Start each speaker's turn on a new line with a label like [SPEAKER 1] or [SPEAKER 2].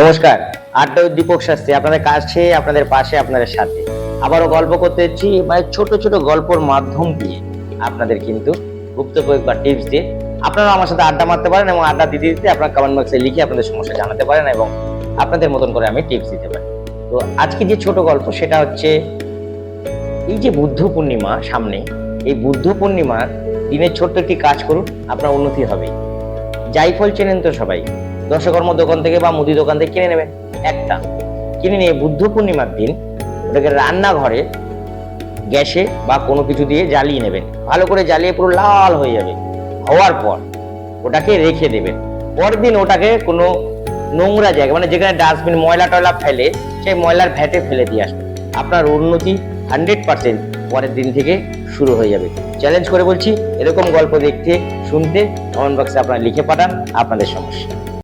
[SPEAKER 1] নমস্কার, আড্ডা দীপক শাস্ত্রী, আপনাদের কাছে, আপনাদের পাশে, আপনাদের সাথে। আবারও গল্প করতে এসেছি মানে ছোট ছোট গল্পর মাধ্যম দিয়ে আপনাদের কিন্তু গুপ্ত প্রয়োগ বা টিপস দিয়ে। আপনারা আমার সাথে আড্ডা মারতে পারেন এবং আড্ডা দিতে দিতে আপনার কমেন্ট বক্সে লিখে আপনাদের সমস্যা জানাতে পারেন এবং আপনাদের মতন করে আমি টিপস দিতে পারি। তো আজকে যে ছোট গল্প, সেটা হচ্ছে এই যে বুদ্ধ পূর্ণিমা সামনে, এই বুদ্ধ পূর্ণিমার দিনের ছোট্ট একটি কাজ করুন, আপনার উন্নতি হবে জাইফল চেনেন তো সবাই। দশকর্ম দোকান থেকে বা মুদি দোকান থেকে কিনে নেবেন একটা, কিনে নিয়ে বুদ্ধ পূর্ণিমার দিন ওটাকে রান্নাঘরে গ্যাসে বা কোনো কিছু দিয়ে জ্বালিয়ে নেবেন। ভালো করে জ্বালিয়ে পুরো লাল হয়ে যাবে। হওয়ার পর ওটাকে রেখে দেবেন। পরের দিন ওটাকে কোনো নোংরা জায়গা মানে যেখানে ডাস্টবিন, ময়লা টয়লা ফেলে, সেই ময়লার ভ্যাটে ফেলে দিয়ে আসবে আপনার উন্নতি হান্ড্রেড পার্সেন্ট পরের দিন থেকে শুরু হয়ে যাবে। চ্যালেঞ্জ করে বলছি, এরকম গল্প দেখতে, শুনতে কমেন্ট বক্সে আপনারা লিখে পাঠান, আপনাদের সমস্যা।